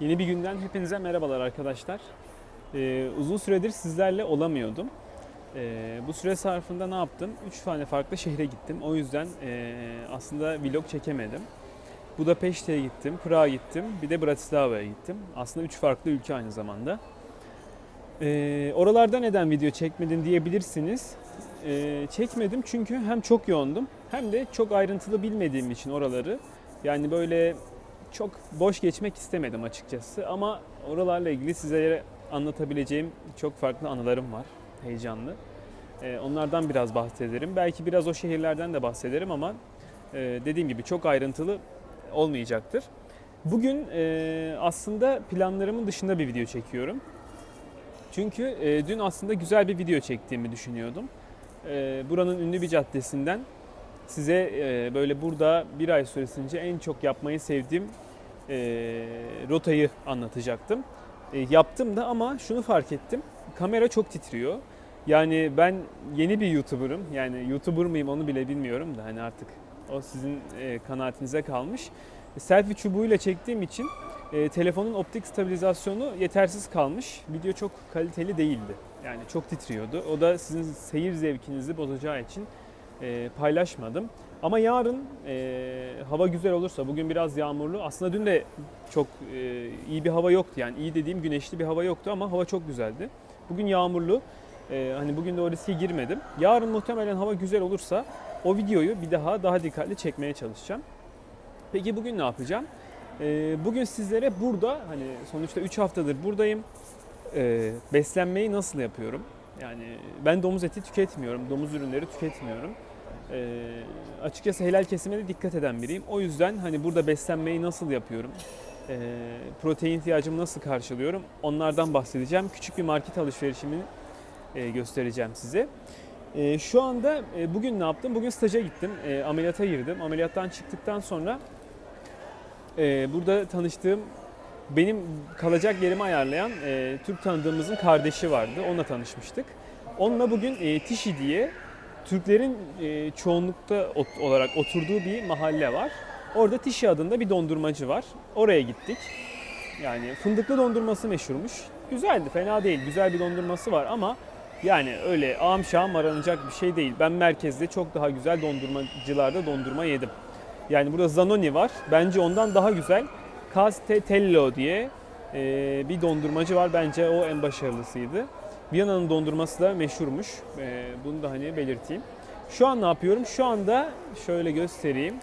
Yeni bir günden hepinize merhabalar arkadaşlar. Ee, uzun süredir sizlerle olamıyordum. Ee, bu süre sarfında ne yaptım? 3 tane farklı şehre gittim. O yüzden ee, aslında vlog çekemedim. Budapeşte'ye gittim, Prag'a gittim, bir de Bratislava'ya gittim. Aslında 3 farklı ülke aynı zamanda. Ee, oralarda neden video çekmedin diyebilirsiniz. Ee, çekmedim çünkü hem çok yoğundum hem de çok ayrıntılı bilmediğim için oraları. Yani böyle çok boş geçmek istemedim açıkçası ama oralarla ilgili sizlere anlatabileceğim çok farklı anılarım var. Heyecanlı. Ee, onlardan biraz bahsederim. Belki biraz o şehirlerden de bahsederim ama e, dediğim gibi çok ayrıntılı olmayacaktır. Bugün e, aslında planlarımın dışında bir video çekiyorum. Çünkü e, dün aslında güzel bir video çektiğimi düşünüyordum. Buranın ünlü bir caddesinden size e, böyle burada bir ay süresince en çok yapmayı sevdiğim e, rotayı anlatacaktım. E, yaptım da ama şunu fark ettim. Kamera çok titriyor. Yani ben yeni bir YouTuber'ım. Yani YouTuber mıyım onu bile bilmiyorum da hani artık o sizin e, kanaatinize kalmış. Selfie çubuğuyla çektiğim için telefonun optik stabilizasyonu yetersiz kalmış. Video çok kaliteli değildi. Yani çok titriyordu. O da sizin seyir zevkinizi bozacağı için e, paylaşmadım. Ama yarın e, hava güzel olursa, bugün biraz yağmurlu. Aslında dün de çok e, iyi bir hava yoktu. Yani iyi dediğim güneşli bir hava yoktu ama hava çok güzeldi. Bugün yağmurlu. E, hani bugün de o riske girmedim. Yarın muhtemelen hava güzel olursa o videoyu bir daha daha dikkatli çekmeye çalışacağım. Peki bugün ne yapacağım? E, bugün sizlere burada hani sonuçta 3 haftadır buradayım. E, beslenmeyi nasıl yapıyorum? Yani ben domuz eti tüketmiyorum, domuz ürünleri tüketmiyorum. Ee, açıkçası helal kesime de dikkat eden biriyim. O yüzden hani burada beslenmeyi nasıl yapıyorum? Ee, protein ihtiyacımı nasıl karşılıyorum? Onlardan bahsedeceğim. Küçük bir market alışverişimi e, göstereceğim size. E, şu anda e, bugün ne yaptım? Bugün staja gittim. E, ameliyata girdim. Ameliyattan çıktıktan sonra e, burada tanıştığım benim kalacak yerimi ayarlayan e, Türk tanıdığımızın kardeşi vardı. Onunla tanışmıştık. Onunla bugün e, Tişi diye Türklerin e, çoğunlukta ot- olarak oturduğu bir mahalle var. Orada Tişi adında bir dondurmacı var. Oraya gittik. Yani fındıklı dondurması meşhurmuş. Güzeldi, fena değil. Güzel bir dondurması var ama yani öyle ağam şahım aranacak bir şey değil. Ben merkezde çok daha güzel dondurmacılarda dondurma yedim. Yani burada Zanoni var. Bence ondan daha güzel. Castello diye e, bir dondurmacı var. Bence o en başarılısıydı. Viyana'nın dondurması da meşhurmuş. E, bunu da hani belirteyim. Şu an ne yapıyorum? Şu anda şöyle göstereyim.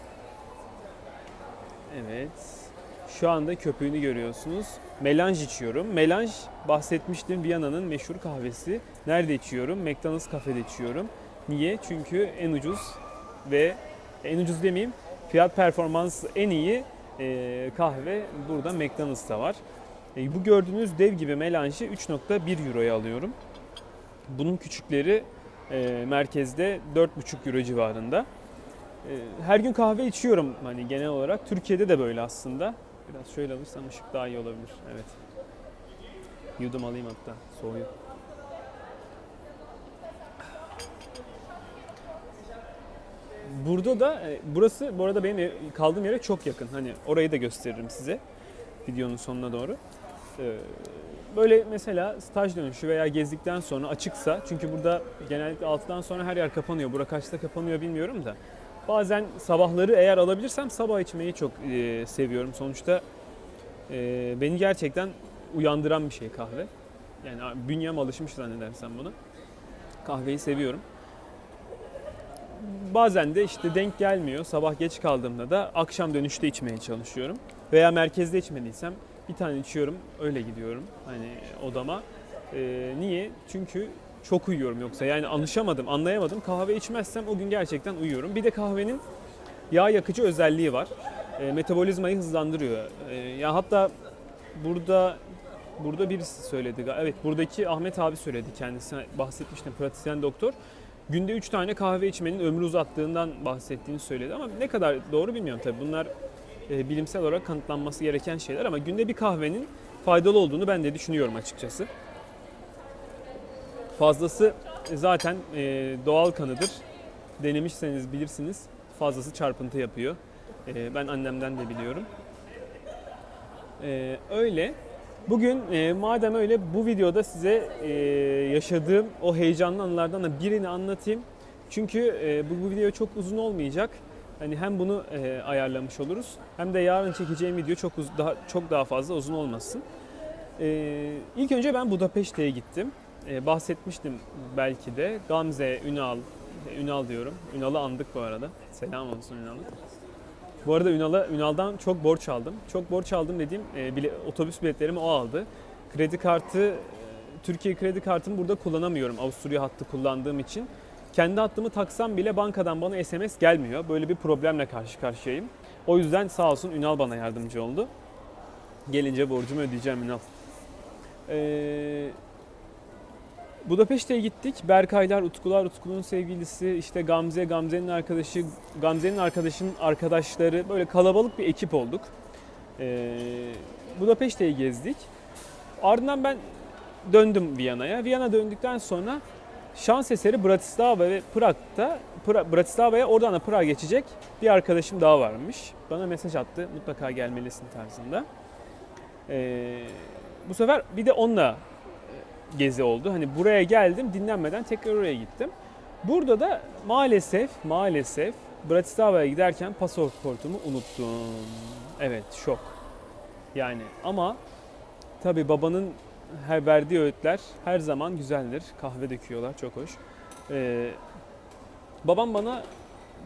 Evet. Şu anda köpüğünü görüyorsunuz. Melanj içiyorum. Melanj bahsetmiştim Viyana'nın meşhur kahvesi. Nerede içiyorum? McDonald's kafede içiyorum. Niye? Çünkü en ucuz ve en ucuz demeyeyim fiyat performans en iyi e, kahve burada McDonald's'ta var. E, bu gördüğünüz dev gibi melanji 3.1 euroya alıyorum. Bunun küçükleri e, merkezde 4.5 euro civarında. E, her gün kahve içiyorum hani genel olarak. Türkiye'de de böyle aslında. Biraz şöyle alırsam ışık daha iyi olabilir. Evet. Yudum alayım hatta. Soğuyor. Burada da e, burası bu arada benim ev- kaldığım yere çok yakın. Hani orayı da gösteririm size videonun sonuna doğru. Ee, Böyle mesela staj dönüşü veya gezdikten sonra açıksa çünkü burada genellikle 6'dan sonra her yer kapanıyor. Bura kaçta kapanıyor bilmiyorum da. Bazen sabahları eğer alabilirsem sabah içmeyi çok e, seviyorum. Sonuçta e, beni gerçekten uyandıran bir şey kahve. Yani bünyem alışmış zannedersem buna. Kahveyi seviyorum. Bazen de işte denk gelmiyor. Sabah geç kaldığımda da akşam dönüşte içmeye çalışıyorum. Veya merkezde içmediysem bir tane içiyorum, öyle gidiyorum hani odama. Ee, niye? Çünkü çok uyuyorum yoksa yani anlaşamadım, anlayamadım. Kahve içmezsem o gün gerçekten uyuyorum. Bir de kahvenin yağ yakıcı özelliği var. Ee, metabolizmayı hızlandırıyor. Ee, ya hatta burada burada birisi söyledi. Evet buradaki Ahmet abi söyledi kendisi bahsetmiştim pratisyen doktor. Günde 3 tane kahve içmenin ömrü uzattığından bahsettiğini söyledi ama ne kadar doğru bilmiyorum tabii. Bunlar e, bilimsel olarak kanıtlanması gereken şeyler ama günde bir kahvenin faydalı olduğunu ben de düşünüyorum açıkçası. Fazlası zaten e, doğal kanıdır. Denemişseniz bilirsiniz. Fazlası çarpıntı yapıyor. E, ben annemden de biliyorum. Öyle. Bugün e, madem öyle bu videoda size e, yaşadığım o heyecanlı anılardan da birini anlatayım. Çünkü e, bu, bu video çok uzun olmayacak. Hani hem bunu e, ayarlamış oluruz hem de yarın çekeceğim video çok uz- daha çok daha fazla uzun olmasın. Ee, ilk önce ben Budapeşte'ye gittim. Ee, bahsetmiştim belki de. Gamze, Ünal, e, Ünal diyorum. Ünal'ı andık bu arada. Selam olsun Ünal'a. Bu arada Ünal'a Ünal'dan çok borç aldım. Çok borç aldım dediğim e, bile, otobüs biletlerimi o aldı. Kredi kartı, e, Türkiye kredi kartımı burada kullanamıyorum Avusturya hattı kullandığım için. Kendi hattımı taksam bile bankadan bana SMS gelmiyor. Böyle bir problemle karşı karşıyayım. O yüzden sağ olsun Ünal bana yardımcı oldu. Gelince borcumu ödeyeceğim Ünal. Ee, Budapeşte'ye gittik. Berkaylar, Utkular, Utku'nun sevgilisi, işte Gamze, Gamze'nin arkadaşı, Gamze'nin arkadaşının arkadaşları böyle kalabalık bir ekip olduk. Ee, Budapeşte'yi gezdik. Ardından ben döndüm Viyana'ya. Viyana döndükten sonra şans eseri Bratislava ve Prag'da Pra- Bratislava'ya oradan da Prag'a geçecek bir arkadaşım daha varmış. Bana mesaj attı. Mutlaka gelmelisin tarzında. Ee, bu sefer bir de onunla e, gezi oldu. Hani buraya geldim dinlenmeden tekrar oraya gittim. Burada da maalesef maalesef Bratislava'ya giderken pasaportumu unuttum. Evet şok. Yani ama tabi babanın her verdiği öğütler her zaman güzeldir. Kahve döküyorlar çok hoş. Ee, babam bana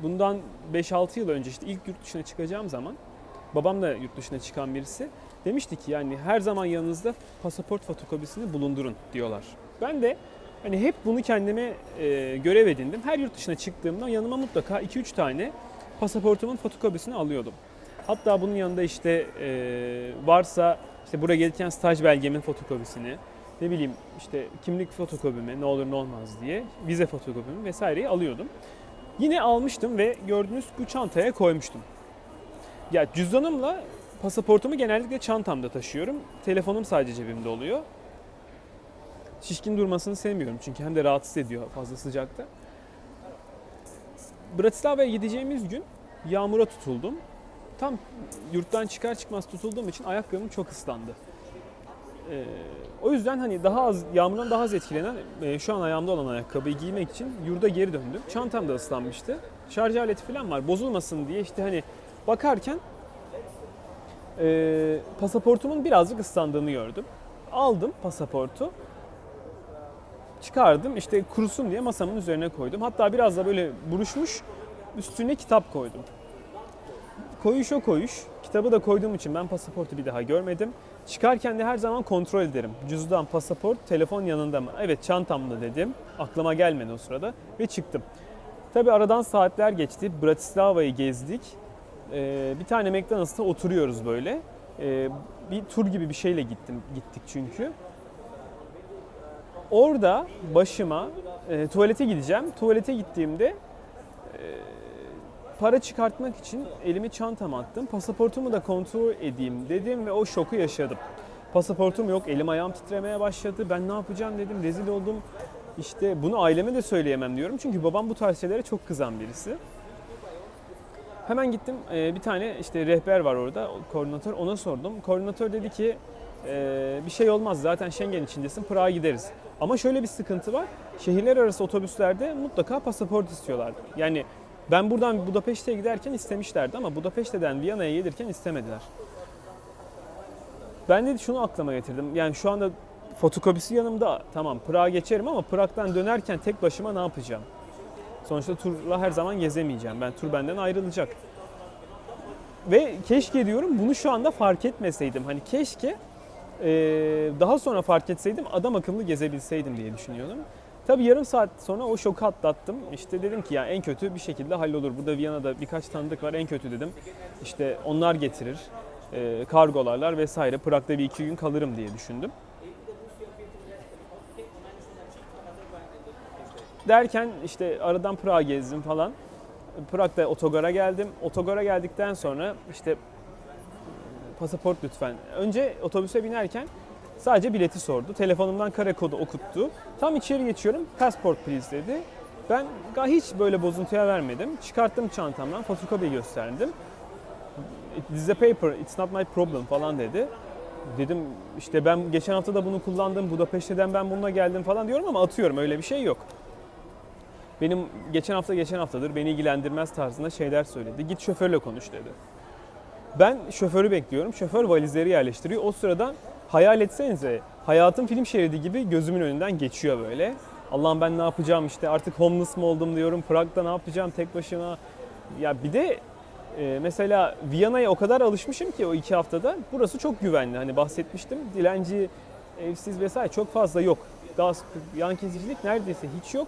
bundan 5-6 yıl önce işte ilk yurt dışına çıkacağım zaman babam da yurt dışına çıkan birisi demişti ki yani her zaman yanınızda pasaport fotokopisini bulundurun diyorlar. Ben de hani hep bunu kendime e, görev edindim. Her yurt dışına çıktığımda yanıma mutlaka 2-3 tane pasaportumun fotokopisini alıyordum. Hatta bunun yanında işte e, varsa işte buraya gelirken staj belgemin fotokopisini, ne bileyim işte kimlik fotokopimi ne olur ne olmaz diye vize fotokopimi vesaireyi alıyordum. Yine almıştım ve gördüğünüz bu çantaya koymuştum. Ya cüzdanımla pasaportumu genellikle çantamda taşıyorum. Telefonum sadece cebimde oluyor. Şişkin durmasını sevmiyorum çünkü hem de rahatsız ediyor fazla sıcakta. Bratislava'ya gideceğimiz gün yağmura tutuldum. Tam yurttan çıkar çıkmaz tutulduğum için ayakkabım çok ıslandı. Ee, o yüzden hani daha az yağmurdan daha az etkilenen e, şu an ayağımda olan ayakkabıyı giymek için yurda geri döndüm. Çantam da ıslanmıştı. Şarj aleti falan var. Bozulmasın diye işte hani bakarken e, pasaportumun birazcık ıslandığını gördüm. Aldım pasaportu. Çıkardım işte kurusun diye masamın üzerine koydum. Hatta biraz da böyle buruşmuş üstüne kitap koydum. Koyuş o koyuş. Kitabı da koyduğum için ben pasaportu bir daha görmedim. Çıkarken de her zaman kontrol ederim. Cüzdan, pasaport, telefon yanında mı? Evet çantamda dedim. Aklıma gelmedi o sırada ve çıktım. Tabi aradan saatler geçti. Bratislava'yı gezdik. Ee, bir tane McDonald's'ta oturuyoruz böyle. Ee, bir tur gibi bir şeyle gittim gittik çünkü. Orada başıma e, tuvalete gideceğim. Tuvalete gittiğimde e, para çıkartmak için elimi çantama attım. Pasaportumu da kontrol edeyim dedim ve o şoku yaşadım. Pasaportum yok, elim ayağım titremeye başladı. Ben ne yapacağım dedim, rezil oldum. İşte bunu aileme de söyleyemem diyorum. Çünkü babam bu tarz şeylere çok kızan birisi. Hemen gittim e, bir tane işte rehber var orada koordinatör ona sordum. Koordinatör dedi ki e, bir şey olmaz zaten Schengen içindesin Prag'a gideriz. Ama şöyle bir sıkıntı var. Şehirler arası otobüslerde mutlaka pasaport istiyorlar. Yani ben buradan Budapeşte'ye giderken istemişlerdi ama Budapeşte'den Viyana'ya gelirken istemediler. Ben de şunu aklıma getirdim. Yani şu anda fotokopisi yanımda. Tamam Prag'a geçerim ama Prag'dan dönerken tek başıma ne yapacağım? Sonuçta turla her zaman gezemeyeceğim. Ben tur benden ayrılacak. Ve keşke diyorum bunu şu anda fark etmeseydim. Hani keşke e, daha sonra fark etseydim adam akıllı gezebilseydim diye düşünüyordum. Tabii yarım saat sonra o şoku atlattım. İşte dedim ki ya en kötü bir şekilde hallolur. Burada Viyana'da birkaç tanıdık var en kötü dedim. İşte onlar getirir, e, kargolarlar vesaire. Prag'da bir iki gün kalırım diye düşündüm. Derken işte aradan Prag'a gezdim falan. Prag'da otogara geldim. Otogara geldikten sonra işte pasaport lütfen. Önce otobüse binerken sadece bileti sordu. Telefonumdan kare kodu okuttu. Tam içeri geçiyorum. Passport please dedi. Ben hiç böyle bozuntuya vermedim. Çıkarttım çantamdan fotokopi gösterdim. It is a paper, it's not my problem falan dedi. Dedim işte ben geçen hafta da bunu kullandım. Budapeşte'den ben bununla geldim falan diyorum ama atıyorum öyle bir şey yok. Benim geçen hafta geçen haftadır beni ilgilendirmez tarzında şeyler söyledi. Git şoförle konuş dedi. Ben şoförü bekliyorum. Şoför valizleri yerleştiriyor. O sırada hayal etsenize hayatım film şeridi gibi gözümün önünden geçiyor böyle. Allah'ım ben ne yapacağım işte artık homeless mı oldum diyorum. Prag'da ne yapacağım tek başıma. Ya bir de e, mesela Viyana'ya o kadar alışmışım ki o iki haftada. Burası çok güvenli. Hani bahsetmiştim. Dilenci, evsiz vesaire çok fazla yok. Gasp, yan kesicilik neredeyse hiç yok.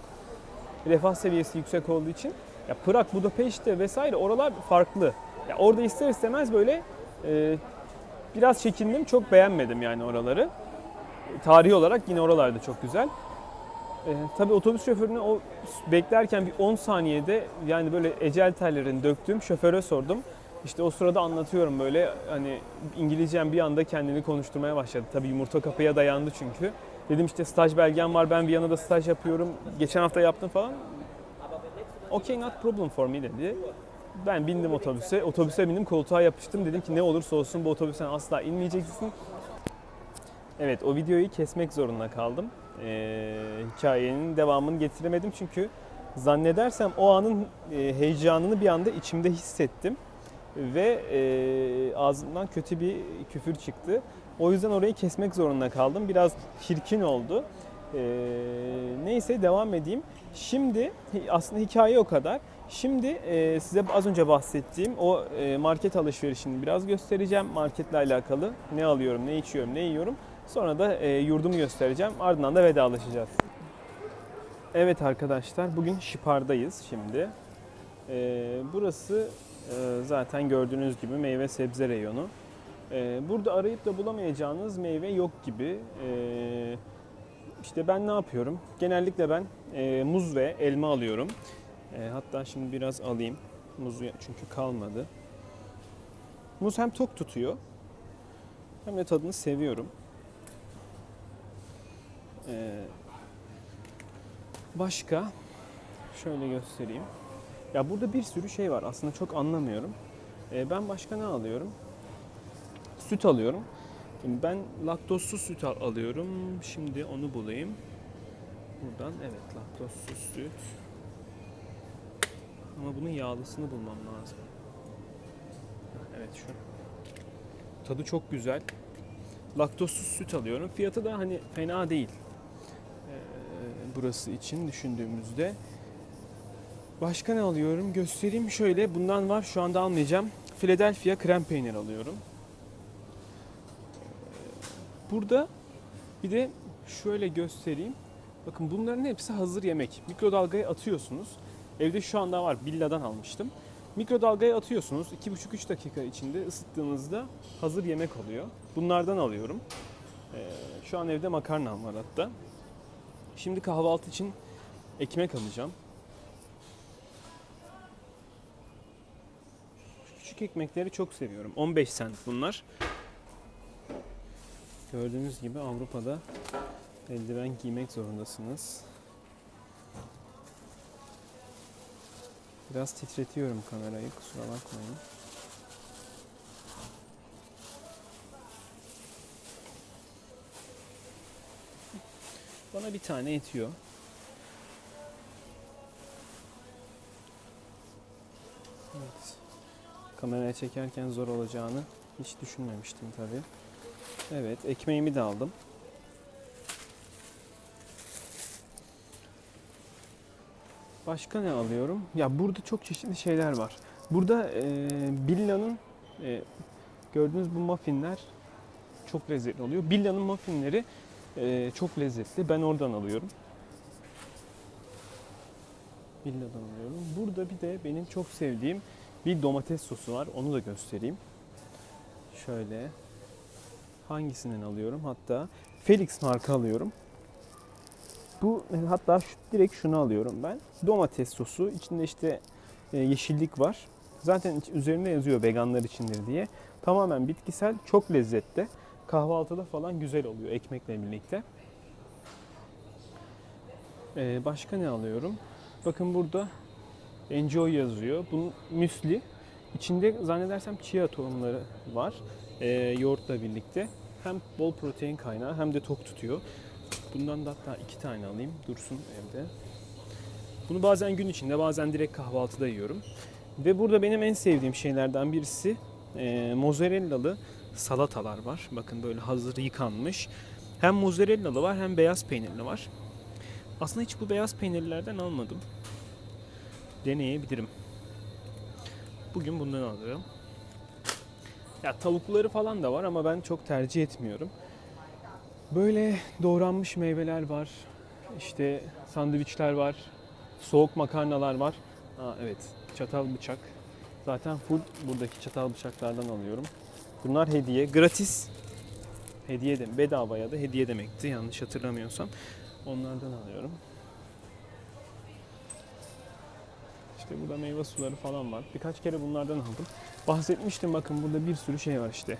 Refah seviyesi yüksek olduğu için. Ya Prag, Budapeşte vesaire oralar farklı. Ya orada ister istemez böyle e, biraz çekindim. Çok beğenmedim yani oraları. Tarihi olarak yine oralar da çok güzel. E, tabii otobüs şoförüne o beklerken bir 10 saniyede yani böyle ecel tellerini döktüm. Şoföre sordum. İşte o sırada anlatıyorum böyle hani İngilizcem bir anda kendini konuşturmaya başladı. Tabii yumurta kapıya dayandı çünkü. Dedim işte staj belgem var ben Viyana'da staj yapıyorum. Geçen hafta yaptım falan. Okay not problem for me dedi. Ben bindim otobüse. Otobüse bindim koltuğa yapıştım. Dedim ki ne olursa olsun bu otobüsten asla inmeyeceksin. Evet o videoyu kesmek zorunda kaldım. Ee, hikayenin devamını getiremedim çünkü zannedersem o anın e, heyecanını bir anda içimde hissettim. Ve e, ağzımdan kötü bir küfür çıktı. O yüzden orayı kesmek zorunda kaldım. Biraz çirkin oldu. Ee, neyse devam edeyim. Şimdi aslında hikaye o kadar. Şimdi e, size az önce bahsettiğim o e, market alışverişini biraz göstereceğim. Marketle alakalı ne alıyorum, ne içiyorum, ne yiyorum. Sonra da e, yurdumu göstereceğim. Ardından da vedalaşacağız. Evet arkadaşlar bugün Şipar'dayız şimdi. E, burası e, zaten gördüğünüz gibi meyve sebze reyonu. E, burada arayıp da bulamayacağınız meyve yok gibi. E, işte ben ne yapıyorum? Genellikle ben e, muz ve elma alıyorum. E, hatta şimdi biraz alayım. Muzu çünkü kalmadı. Muz hem tok tutuyor hem de tadını seviyorum. E, başka şöyle göstereyim. Ya burada bir sürü şey var. Aslında çok anlamıyorum. E, ben başka ne alıyorum? Süt alıyorum. Ben laktozsuz süt al- alıyorum. Şimdi onu bulayım. Buradan evet laktozsuz süt. Ama bunun yağlısını bulmam lazım. Evet şu. Tadı çok güzel. Laktozsuz süt alıyorum. Fiyatı da hani fena değil. Ee, burası için düşündüğümüzde. Başka ne alıyorum? Göstereyim şöyle. Bundan var. Şu anda almayacağım. Philadelphia krem peynir alıyorum. Burada bir de şöyle göstereyim. Bakın bunların hepsi hazır yemek. Mikrodalgaya atıyorsunuz. Evde şu anda var. Billa'dan almıştım. Mikrodalgaya atıyorsunuz. 2,5-3 dakika içinde ısıttığınızda hazır yemek oluyor. Bunlardan alıyorum. Ee, şu an evde makarnam var hatta. Şimdi kahvaltı için ekmek alacağım. Küçük ekmekleri çok seviyorum. 15 cent bunlar. Gördüğünüz gibi Avrupa'da eldiven giymek zorundasınız. Biraz titretiyorum kamerayı kusura bakmayın. Bana bir tane yetiyor. Evet. Kameraya çekerken zor olacağını hiç düşünmemiştim tabii. Evet, ekmeğimi de aldım. Başka ne alıyorum? Ya burada çok çeşitli şeyler var. Burada e, Billa'nın e, gördüğünüz bu muffinler çok lezzetli oluyor. Billa'nın muffinleri e, çok lezzetli. Ben oradan alıyorum. Billa'dan alıyorum. Burada bir de benim çok sevdiğim bir domates sosu var. Onu da göstereyim. Şöyle hangisinden alıyorum? Hatta Felix marka alıyorum. Bu e, hatta şu, direkt şunu alıyorum ben. Domates sosu. İçinde işte e, yeşillik var. Zaten üzerinde yazıyor veganlar içindir diye. Tamamen bitkisel, çok lezzetli. Kahvaltıda falan güzel oluyor ekmekle birlikte. E, başka ne alıyorum? Bakın burada Enjoy yazıyor. Bu müsli. İçinde zannedersem chia tohumları var. E, yoğurtla birlikte. hem bol protein kaynağı hem de tok tutuyor. Bundan da hatta iki tane alayım dursun evde. Bunu bazen gün içinde bazen direkt kahvaltıda yiyorum. Ve burada benim en sevdiğim şeylerden birisi e, mozzarellalı salatalar var. Bakın böyle hazır yıkanmış. Hem mozzarellalı var hem beyaz peynirli var. Aslında hiç bu beyaz peynirlerden almadım. Deneyebilirim. Bugün bundan alacağım. Ya tavukları falan da var ama ben çok tercih etmiyorum. Böyle doğranmış meyveler var. İşte sandviçler var. Soğuk makarnalar var. Aa, evet çatal bıçak. Zaten full buradaki çatal bıçaklardan alıyorum. Bunlar hediye. Gratis. Hediye de bedava ya da hediye demekti yanlış hatırlamıyorsam. Onlardan alıyorum. İşte burada meyve suları falan var. Birkaç kere bunlardan aldım. Bahsetmiştim bakın burada bir sürü şey var işte.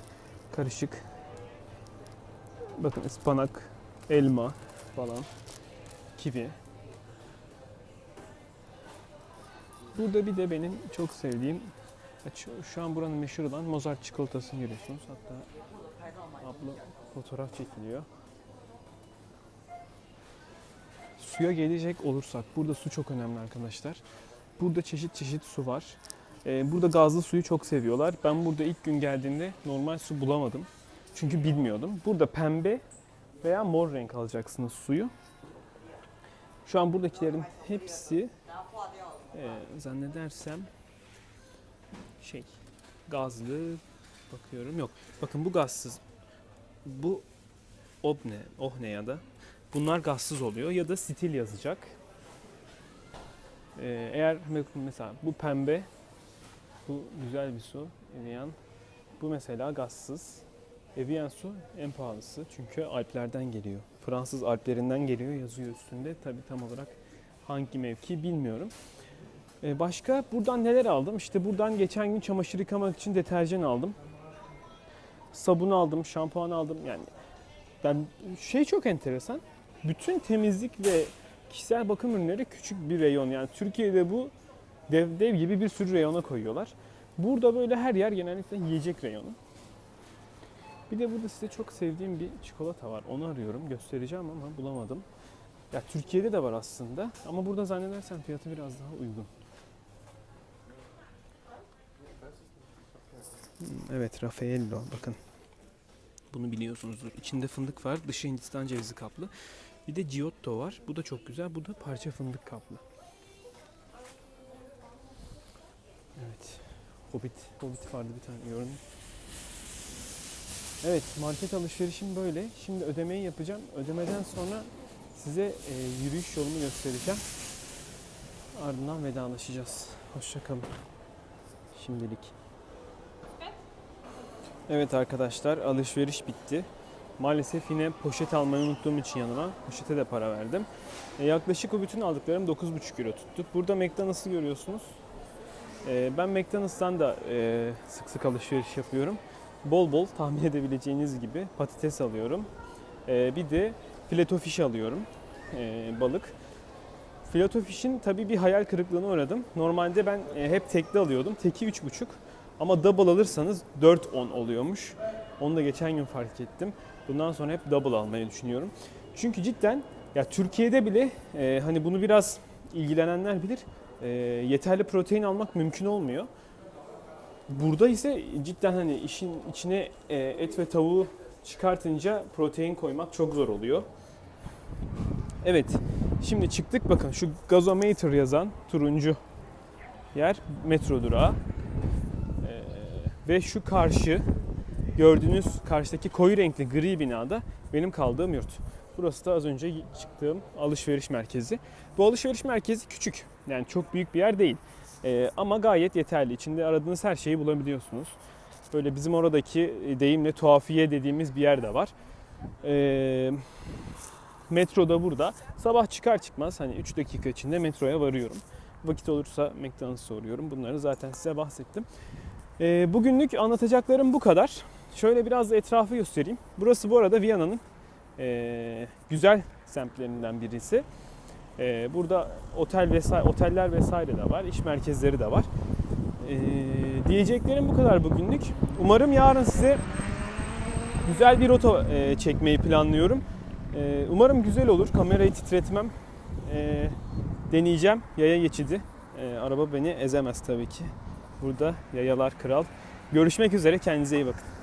Karışık. Bakın ıspanak, elma falan. Kivi. Burada bir de benim çok sevdiğim şu, an buranın meşhur olan Mozart çikolatasını görüyorsunuz. Hatta abla fotoğraf çekiliyor. Suya gelecek olursak burada su çok önemli arkadaşlar. Burada çeşit çeşit su var. Ee, burada gazlı suyu çok seviyorlar. Ben burada ilk gün geldiğimde normal su bulamadım. Çünkü bilmiyordum. Burada pembe veya mor renk alacaksınız suyu. Şu an buradakilerin hepsi e, zannedersem şey gazlı bakıyorum yok. Bakın bu gazsız. Bu obne, ohne ya da bunlar gazsız oluyor ya da stil yazacak. Ee, eğer mesela bu pembe, bu güzel bir su, Evian. Bu mesela gazsız. Evian su en pahalısı çünkü Alplerden geliyor. Fransız Alplerinden geliyor yazıyor üstünde. Tabi tam olarak hangi mevki bilmiyorum. Ee, başka buradan neler aldım? İşte buradan geçen gün çamaşır yıkamak için deterjan aldım. Sabun aldım, şampuan aldım. Yani ben şey çok enteresan. Bütün temizlik ve kişisel bakım ürünleri küçük bir reyon. Yani Türkiye'de bu dev, dev gibi bir sürü reyona koyuyorlar. Burada böyle her yer genellikle yiyecek reyonu. Bir de burada size çok sevdiğim bir çikolata var. Onu arıyorum. Göstereceğim ama bulamadım. Ya Türkiye'de de var aslında ama burada zannedersem fiyatı biraz daha uygun. Hmm, Evet, Raffaello bakın. Bunu biliyorsunuzdur. İçinde fındık var, dışı Hindistan cevizi kaplı. Bir de Giotto var. Bu da çok güzel. Bu da parça fındık kaplı. Evet. Hobbit. Hobbit vardı bir tane gördüm. Evet, market alışverişim böyle. Şimdi ödemeyi yapacağım. Ödemeden sonra size e, yürüyüş yolumu göstereceğim. Ardından vedalaşacağız. Hoşçakalın. Şimdilik. Evet arkadaşlar alışveriş bitti. Maalesef yine poşet almayı unuttuğum için yanıma poşete de para verdim. E, yaklaşık o bütün aldıklarım 9,5 euro tuttu. Burada McDonald's'ı görüyorsunuz. E, ben McDonald's'tan da e, sık sık alışveriş yapıyorum. Bol bol tahmin edebileceğiniz gibi patates alıyorum. E, bir de fileto alıyorum. E, balık. Fileto fish'in tabii bir hayal kırıklığına uğradım. Normalde ben e, hep tekli alıyordum. Teki 3,5. Ama double alırsanız 4.10 oluyormuş. Onu da geçen gün fark ettim. Bundan sonra hep double almayı düşünüyorum. Çünkü cidden ya Türkiye'de bile e, hani bunu biraz ilgilenenler bilir. e, yeterli protein almak mümkün olmuyor. Burada ise cidden hani işin içine e, et ve tavuğu çıkartınca protein koymak çok zor oluyor. Evet. Şimdi çıktık bakın şu gazometer yazan turuncu yer metro durağı. Ee, ve şu karşı gördüğünüz karşıdaki koyu renkli gri binada benim kaldığım yurt. Burası da az önce çıktığım alışveriş merkezi. Bu alışveriş merkezi küçük. Yani çok büyük bir yer değil. Ee, ama gayet yeterli. İçinde aradığınız her şeyi bulabiliyorsunuz. Böyle bizim oradaki deyimle tuhafiye dediğimiz bir yer de var. Ee, metro da burada. Sabah çıkar çıkmaz hani 3 dakika içinde metroya varıyorum. Vakit olursa McDonald's'a uğruyorum. Bunları zaten size bahsettim. Ee, bugünlük anlatacaklarım bu kadar. Şöyle biraz da etrafı göstereyim. Burası bu arada Viyana'nın ee, güzel semtlerinden birisi. Ee, burada otel vesaire, oteller vesaire de var, iş merkezleri de var. Ee, diyeceklerim bu kadar bugünlük. Umarım yarın size güzel bir rota e, çekmeyi planlıyorum. E, umarım güzel olur. Kamerayı titretmem. E, deneyeceğim. Yaya geçidi. E, araba beni ezemez tabii ki. Burada yayalar kral. Görüşmek üzere. Kendinize iyi bakın.